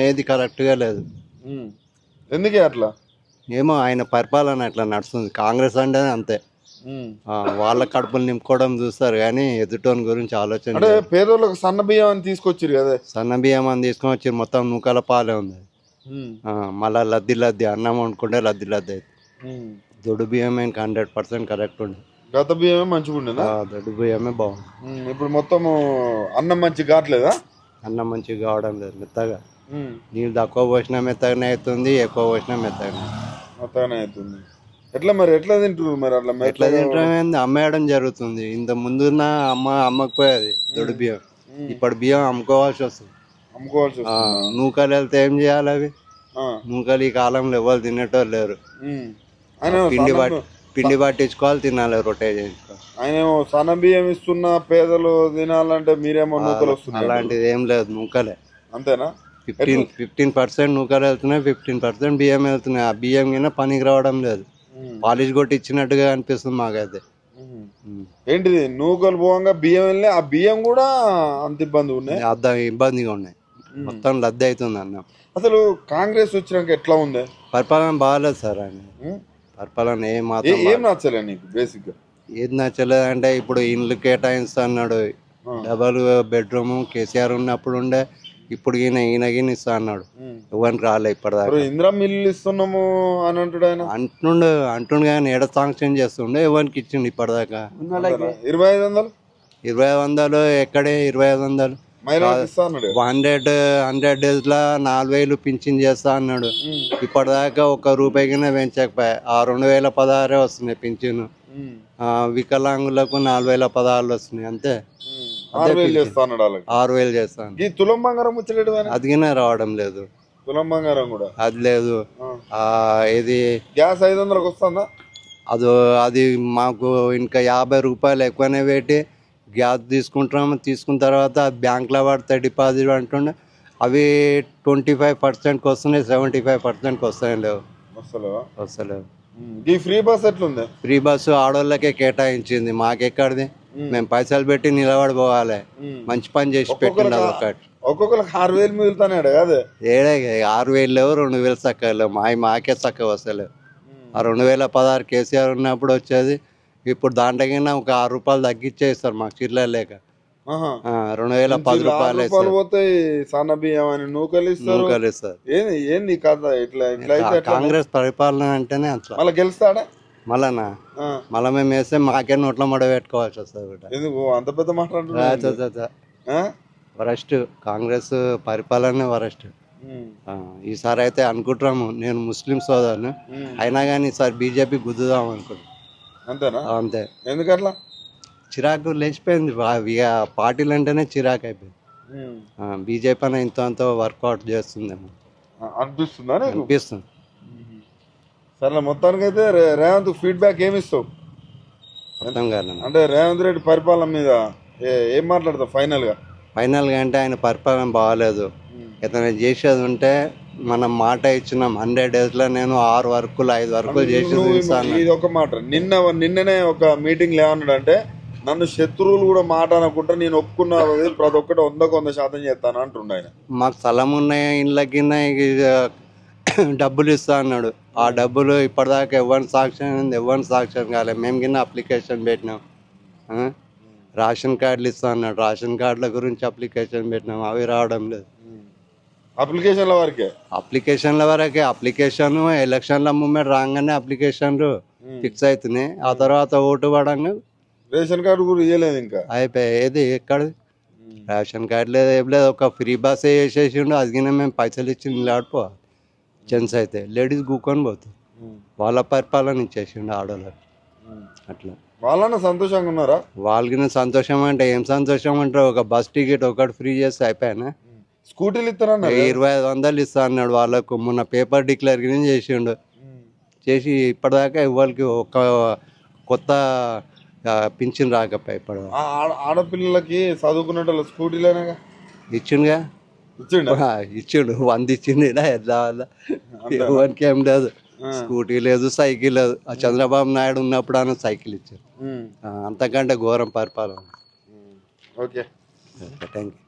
ఏది కరెక్ట్గా లేదు. ఎందుకే అట్లా ఏమో ఆయన పరిపాలన అట్లా నడుస్తుంది కాంగ్రెస్ అంటే అంతే. ఆ, వాళ్ళ కడుపులు నింపుకోవడం చూస్తారు కానీ ఎదుటోని గురించి ఆలోచన అంటే. పేదోళ్ళకి సన్న బియ్యం అని తీసుకొచ్చిరు కదా సన్న బియ్యం అని తీసుకొని వచ్చి మొత్తం నూకల పాలే ఉంది. ఆ, మళ్ళా లద్ది లద్ది అన్నం వండుకుంటే లద్ది లద్ది అవుతుంది. దొడ్డు బియ్యం ఇంకా హండ్రెడ్ పర్సెంట్ కరెక్ట్ ఉంది గత బియ్యమే మంచిగా ఉండేనా ఆ, దొడ్డు బియ్యమే బాగుంది. ఇప్పుడు మొత్తం అన్నం మంచిగా కావట్లేదా అన్నం మంచిగా కావడం లేదు మెత్తగా. నీళ్ళు తక్కువ పోసినా మెత్తగానే అవుతుంది ఎక్కువ పోసినా మెత్తగానే. మొత్తానే అవుతుంది. ఎట్లా మరి ఎట్లా తింటున్నారు మరి అట్లా ఎట్లా తింటాం ఏంది? అమ్మేయడం జరుగుతుంది. ఇంత ముందున్న అమ్మ అమ్మకపోయేది దొడ్డు బియ్యం. ఇప్పుడు బియ్యం అమ్ముకోవాల్సి వస్తుంది. అమ్ముకోవాల్సి వస్తుంది. నూకలు వెళ్తే ఏం చేయాలి అవి. నూకలు ఈ కాలంలో ఎవరు తినేటోళ్ళు లేరు. పిండి పట్టి పిండి పట్టించుకోవాలి తినాలి రొట్టె చేయించుకోవాలి. ఆయన సన్న బియ్యం ఇస్తున్న పేదలు తినాలంటే మీరేమో నూకలు వస్తున్నాయి అలాంటిది ఏం లేదు నూకలే. అంతేనా? ఫిఫ్టీన్ ఫిఫ్టీన్ పర్సెంట్ నూకలు వెళ్తున్నాయి ఫిఫ్టీన్ పర్సెంట్ బియ్యం వెళ్తున్నాయి. ఆ బియ్యం కింద పనికి రావడం లేదు. పాలిష్ కొట్టి ఇచ్చినట్టుగా అనిపిస్తుంది మాకైతే. ఏంటిది? నూకలు పోవంగా బియ్యం వెళ్ళి ఆ బియ్యం కూడా అంత ఇబ్బంది ఉన్నాయి? అర్థం ఇబ్బందిగా ఉన్నాయి. మొత్తం లద్ది అవుతుంది అన్నం. అసలు కాంగ్రెస్ వచ్చినాక ఎట్లా ఉంది? పరిపాలన బాగాలేదు సార్ ఆయన? పరిపాలన ఏం మాత్రం ఏం నచ్చలే నీకు బేసిక్గా? ఏది నచ్చలేదు అంటే ఇప్పుడు ఇండ్లు కేటాయిస్తా అన్నాడు డబల్ బెడ్రూమ్ కేసీఆర్ ఉన్నప్పుడు ఉండే ఇప్పుడు ఈయన ఈయన ఈయన ఇస్తా అన్నాడు. ఎవరికి రాలే ఇప్పటిదాకా. ఇందిరా మిల్లు ఇస్తున్నాము అని అంటాడు ఆయన. అంటుండు అంటుండు కానీ ఏడ సాంక్షన్ చేస్తుండే ఎవరికి ఇచ్చిండు ఇప్పటిదాకా? ఇరవై ఐదు వందలు? ఇరవై ఐదు వందలు ఎక్కడే ఇరవై ఐదు వందలు. హండ్రెడ్ హండ్రెడ్ డేస్ లా నాలుగు వేలు పింఛన్ చేస్తా అన్నాడు. ఇప్పటిదాకా ఒక్క రూపాయి కింద పెంచకపోయా. ఆ రెండు వేల పదహారే వస్తున్నాయి పింఛన్. వికలాంగులకు నాలుగు వేల పదహారులు వస్తున్నాయి అంతే. ఆరు వేలు చేస్తా అన్నాడు వాళ్ళకి. ఆరు వేలు చేస్తాను. ఈ తులం బంగారం ఆయన అదిగినే రావడం లేదు. తులం బంగారం కూడా? అది లేదు. ఇది గ్యాస్ ఐదు వందలకు వస్తుందా? అది అది మాకు ఇంకా యాభై రూపాయలు ఎక్కువనే పెట్టి గ్యాస్ తీసుకుంటున్నాము. తీసుకున్న తర్వాత బ్యాంక్లో పడితే డిపాజిట్ అంటుండే. అవి ట్వంటీ ఫైవ్ పర్సెంట్కి వస్తున్నాయి సెవెంటీ ఫైవ్ పర్సెంట్కి వస్తాయి లేవు. వస్తలేవా. ఈ ఫ్రీ బస్ ఎట్లుంది? ఫ్రీ బస్సు ఆడోళ్ళకే కేటాయించింది. మాకెక్కడిది? మేము. పైసలు పెట్టి నిలబడి పోవాలి ఉమ్. మంచి పని చేసి పెట్టింది అదొకటి ఒక్కొక్కరికి ఆరు వేలు మిగులుతానాడు కాదే? ఏడే ఆరు వేలు లేవు రెండు వేలు చక్కగా లేవు. మా మాకే చక్కగా వస్తలేవు ఆ రెండు వేల పదహారు కేసీఆర్ ఉన్నప్పుడు వచ్చేది ఇప్పుడు దాంట్లో ఒక ఆరు రూపాయలు తగ్గించేస్తారు మాకు చిల్లర లేక. రెండు వేల పది రూపాయలు పోతాయి సన్న బియ్యం అని నూకలు ఇస్తారు. నూకలు ఇస్తారు. ఏంది ఏంది కథ? ఇట్లా ఇట్లా కాంగ్రెస్ పరిపాలన అంటేనే అట్లా. మళ్ళీ గెలుస్తాడా? మళ్ళా ఆ. మళ్ళీ మేము వేస్తే మాకే నోట్లో మడ పెట్టుకోవాల్సి వస్తుంది ఒకటి ఎందుకు? అంత పెద్ద మాట్లాడుతున్నా వరస్ట్. కాంగ్రెస్ పరిపాలన వరస్ట్. ఈసారి అయితే అనుకుంటున్నాము నేను ముస్లిం సోదరుని. అయినా కానీ ఈసారి బీజేపీ గుద్దుదాం అనుకుంటున్నాం. అంతేనా? అంతే. ఎందుకట్లా? చిరాకు లేచిపోయింది. పార్టీలు అంటేనే చిరాకు అయిపోయింది. బీజేపీ అనే ఇంత అంత వర్కౌట్ చేస్తుందేమో. అనిపిస్తుందా అనిపిస్తుంది. సరే మొత్తానికి అయితే రేవంత్ ఫీడ్బ్యాక్ ఏమి ఇస్తావు అంటే రేవంత్ రెడ్డి పరిపాలన మీద ఏ- ఏం మాట్లాడతావు ఫైనల్గా? ఫైనల్గా అంటే ఆయన పరిపాలన బాగాలేదు. ఏదైనా చేసేది ఉంటే మనం మాట ఇచ్చినాం. హండ్రెడ్ డేస్లో నేను ఆరు వర్కులు ఐదు వర్కులు చేసి ఇది ఒక మాట. నిన్న నిన్ననే ఒక మీటింగ్ ఏమన్నాడంటే నన్ను శత్రువులు కూడా మాట అనకుండా నేను ఒప్పుకున్న ప్రతి ఒక్కటి వందకు వంద శాతం చేస్తాను అంటుండ ఆయన. మాకు స్థలం ఉన్నాయి ఇండ్లకి డబ్బులు ఇస్తా అన్నాడు. ఆ డబ్బులు ఇప్పటిదాకా ఎవరిని సాక్ష్యం ఎవరిని సాక్ష్యం కాలేదు మేము కింద అప్లికేషన్ పెట్టినాం? రేషన్ కార్డులు ఇస్తా అన్నాడు. రేషన్ కార్డుల గురించి అప్లికేషన్ పెట్టినాం. అవి రావడం లేదు. అప్లికేషన్ల వరకే? అప్లికేషన్ల వరకే. అప్లికేషన్ ఎలక్షన్ల మూమెంట్ రాగానే అప్లికేషన్లు ఫిక్స్ అవుతున్నాయి ఆ తర్వాత ఓటు పడంగా రేషన్ కార్డు కూడా ఇవ్వలేదు ఇంకా? అయిపోయి ఏది? ఎక్కడిది? రేషన్ కార్డు లేదు ఏం లేదు. ఒక ఫ్రీ బస్ వేసేసిండు. అది కింద మేము పైసలు ఇచ్చి నిలబడిపోవాలి జెంట్స్ అయితే లేడీస్ కూకొని పోతుంది వాళ్ళ పరిపాలన ఇచ్చేసిండు ఆడవాళ్ళకి అట్లా. వాళ్ళన్న సంతోషంగా ఉన్నారా? వాళ్ళకి సంతోషం అంటే ఏం సంతోషం అంటే ఒక బస్ టికెట్ ఒకటి ఫ్రీ చేస్తే అయిపోయానా? స్కూటీలు ఇస్తారన్న ఇరవై ఐదు వందలు ఇస్తా అన్నాడు వాళ్ళకు. మొన్న పేపర్ డిక్లేర్ గిన చేసిండు. చేసి ఇప్పటిదాకా ఎవరికి ఒక కొత్త పింఛన్ రాకపోయి ఇప్పటి ఆడ- ఆడపిల్లలకి చదువుకున్నట్టు స్కూటీలేనాగా? ఇచ్చిండుగా? ఇచ్చిండ? వంద ఇచ్చిండు. ఎట్లా ఎవరికి ఏం లేదు. స్కూటీ లేదు సైకిల్ లేదు. ఆ చంద్రబాబు నాయుడు ఉన్నప్పుడు ఆయన సైకిల్ ఇచ్చారు. అంతకంటే ఘోరం పరిపాలన. ఓకే. Thank you